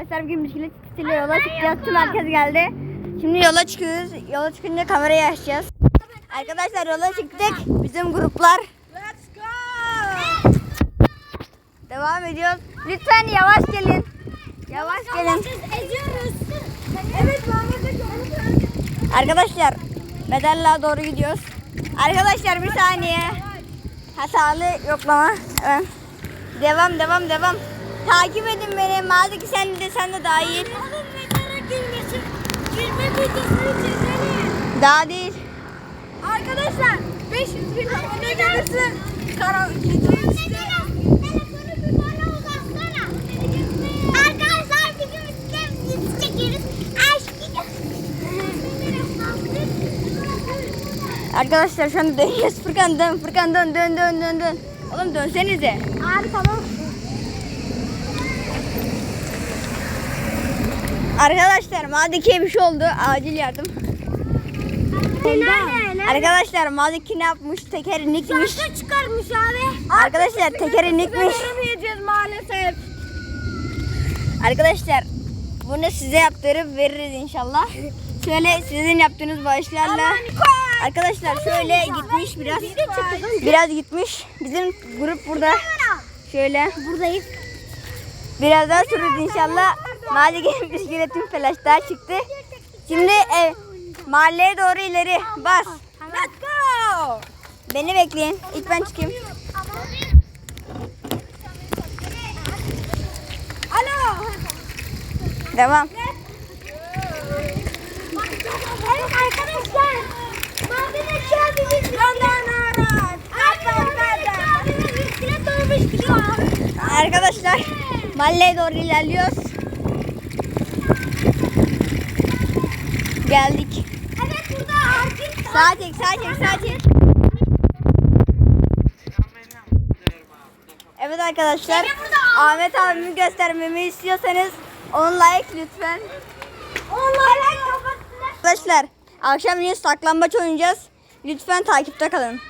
Arkadaşlar bugün bisiklet ile yola çıkacağız. Tüm herkes geldi. Şimdi yola çıkıyoruz. Yola çıkınca kamerayı açacağız. Arkadaşlar yola çıktık. Bizim gruplar. Let's go. Devam ediyoruz. Lütfen yavaş gelin. Yavaş gelin. Evet Arkadaşlar Medella'ya doğru gidiyoruz. Arkadaşlar bir saniye. Hatalı yoklama. Evet. Devam devam devam. Takip edin beni. Madem ki sen de sen de dahil. Oğlum mezara girmesin. Girme videosunu çekelim. Daha değil. Arkadaşlar 500 bin abone gelirse kara gidiyoruz işte. Arkadaşlar şu an dönüyoruz. Furkan dön. Furkan dön dön dön dön dön. Oğlum dönsenize. Abi tamam. Arkadaşlar Madiki'ye bir şey oldu. Acil yardım. Arkadaşlar Madiki ne yapmış? Tekeri nikmiş. Şarkı çıkarmış abi. Arkadaşlar tekeri nikmiş. Maalesef. Arkadaşlar bunu size yaptırıp veririz inşallah. Şöyle sizin yaptığınız bağışlarla. Arkadaşlar şöyle gitmiş biraz. Biraz gitmiş. Bizim grup burada. Şöyle. Buradayız. Birazdan sürüz inşallah. Mahallenin bisikletin flaştan çıktı. Şimdi ev, mahalleye doğru ileri. Bas. Let's go. Beni bekleyin. İlk ben çıkayım. Alo. Devam. Evet arkadaşlar. Bisiklet olmuş gidiyor. Arkadaşlar mahalleye doğru ilerliyoruz. Geldik. Evet burada Arkin Sağa çek, sağa çek, sağa çek. Evet arkadaşlar. Ahmet abimi göstermemi istiyorsanız on like lütfen. Onlar Arkadaşlar akşam yine saklambaç oynayacağız. Lütfen takipte kalın.